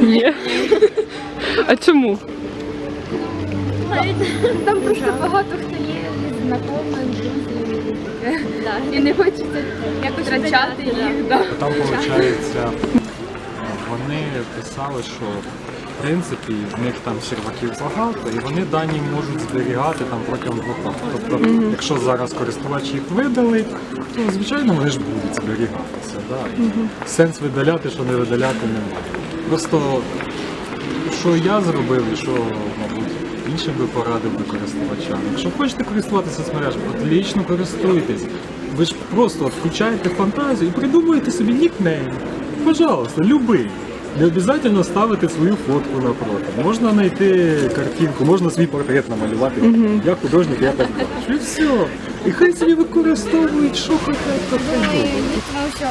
Ні. А чому? Там просто багато хто є знайомих, друзів. І не хочеться якось втрачати їх. Там виходить, вони писали, що в принципі в них там серваків багато, і вони дані можуть зберігати там протягом двох років. Тобто, якщо зараз користувач їх видалить, то звичайно вони ж будуть зберігатися. Да? І Сенс видаляти, що не видаляти немає. Просто що я зробив і що, мабуть, іншим би порадив би користувачам. Якщо хочете користуватися соцмережами, отлично користуйтесь. Ви ж просто от включаєте фантазію і придумуєте собі нікнейм. Пожалуйста, любий. Не обов'язково ставити свою фотку напроти. Можна знайти картинку, можна свій портрет намалювати. Я художник, я так бачу. І все. І хай собі використовують, що хочуть. Тому що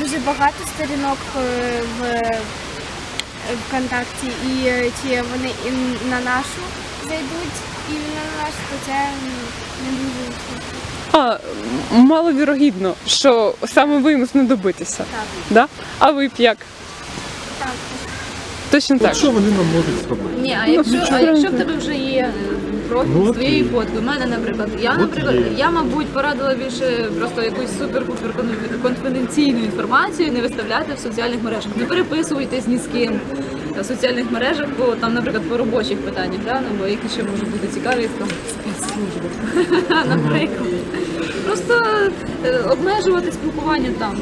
дуже багато сторінок е, в ВКонтакті, і е, чи вони і на нашу зайдуть, і на нашу, то це не дуже А, маловірогідно, що саме ви їм знадобитеся. так. Да? А ви б як? Так. Точно так. От що вони нам можуть зробити? Ні, а якщо, а якщо в тебе вже є е, профіль Ну, з твоєю фоткою, в мене, наприклад, я, наприклад, є. я, мабуть, порадила більше просто якусь супер-пупер кон- конфіденційну інформацію не виставляти в соціальних мережах. Не переписуйтесь ні з ким в соціальних мережах, бо там, наприклад, по робочих питаннях, да? ну, бо які ще можуть бути цікаві, там спецслужби, наприклад. Просто е, обмежувати спілкування там.